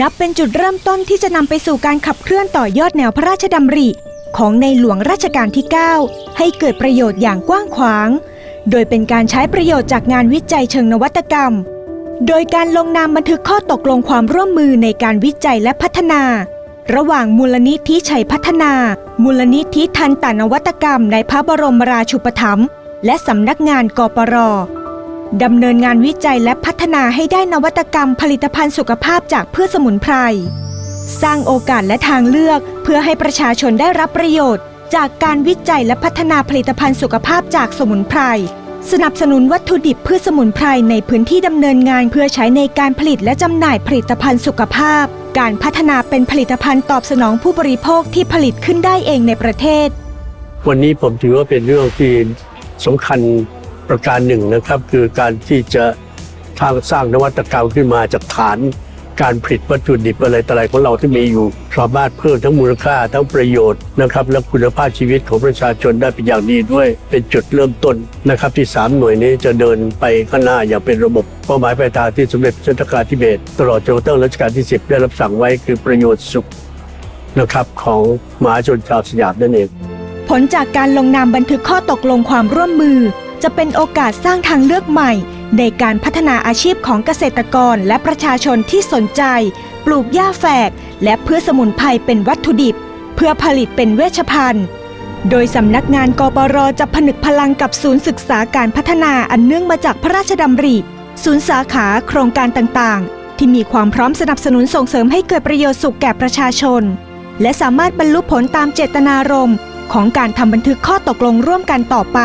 นับเป็นจุดเริ่มต้นที่จะนำไปสู่การขับเคลื่อนต่อยอดแนวพระราชดำริ ของในหลวงรัชกาลที่ 9 ให้เกิดประโยชน์อย่างกว้างขวาง โดยเป็นการใช้ประโยชน์จากงานวิจัยเชิงนวัตกรรม โดยการลงนามบันทึกข้อตกลงความร่วมมือในการวิจัยและพัฒนา ระหว่างมูลนิธิชัยพัฒนา มูลนิธิทันตนวัตกรรม ในพระบรมราชูปถัมภ์และสำนักงานกปร ดำเนินงานวิจัยและพัฒนาให้ได้นวัตกรรมผลิตภัณฑ์สุขภาพจากพืชสมุนไพร สร้างโอกาสและทางเลือกเพื่อให้ประชาชนได้รับประโยชน์ จากการวิจัยและพัฒนาผลิตภัณฑ์สุขภาพจากสมุนไพร สนับสนุนวัตถุดิบพืชสมุนไพรในพื้นที่ดำเนินงานเพื่อใช้ในการผลิตและจำหน่ายผลิตภัณฑ์สุขภาพ การพัฒนาเป็นผลิตภัณฑ์ตอบสนองผู้บริโภคที่ผลิตขึ้นได้เองในประเทศ วันนี้ผมถือว่าเป็นเรื่องที่สำคัญ ประการหนึ่งนะครับ คือการที่จะทางสร้างนวัตกรรมขึ้นมาจากฐาน การผลิตวัตถุดิบอะไรต่ออะไรของเราที่มีอยู่สามารถเพิ่มทั้งมูลค่าทั้งประโยชน์นะครับและคุณภาพชีวิตของประชาชนได้เป็นอย่างดีด้วย เป็นจุดเริ่มต้นนะครับที่สามหน่วยนี้จะเดินไปข้างหน้าอย่างเป็นระบบเป้าหมายปลายทางที่สมเด็จพระเจ้าการทิเบต ตลอดจนกระทั่งรัชกาลที่ 10 ได้รับสั่งไว้คือประโยชน์สุขนะครับของมหาชนชาวสยามนั่นเองผลจากการลงนามบันทึกข้อตกลงความร่วมมือ จะเป็นโอกาสสร้างทางเลือกใหม่ ในการพัฒนาอาชีพของเกษตรกรและประชาชนที่สนใจ ปลูกหญ้าแฝก และเพืชสมุนไพรเป็นวัตถุดิบ เพื่อผลิตเป็นเวชภัณฑ์ โดยสำนักงานกปรจะผนึกพลังกับศูนย์ศึกษาการพัฒนาอันเนื่องมาจากพระราชดำริ ศูนย์สาขาโครงการต่างๆ ที่มีความพร้อมสนับสนุนส่งเสริมให้เกิดประโยชน์สุขแก่ประชาชน และสามารถบรรลุผลตามเจตนารมณ์ของการทำบันทึกข้อตกลงร่วมกันต่อไป